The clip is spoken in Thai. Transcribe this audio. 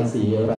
ายสี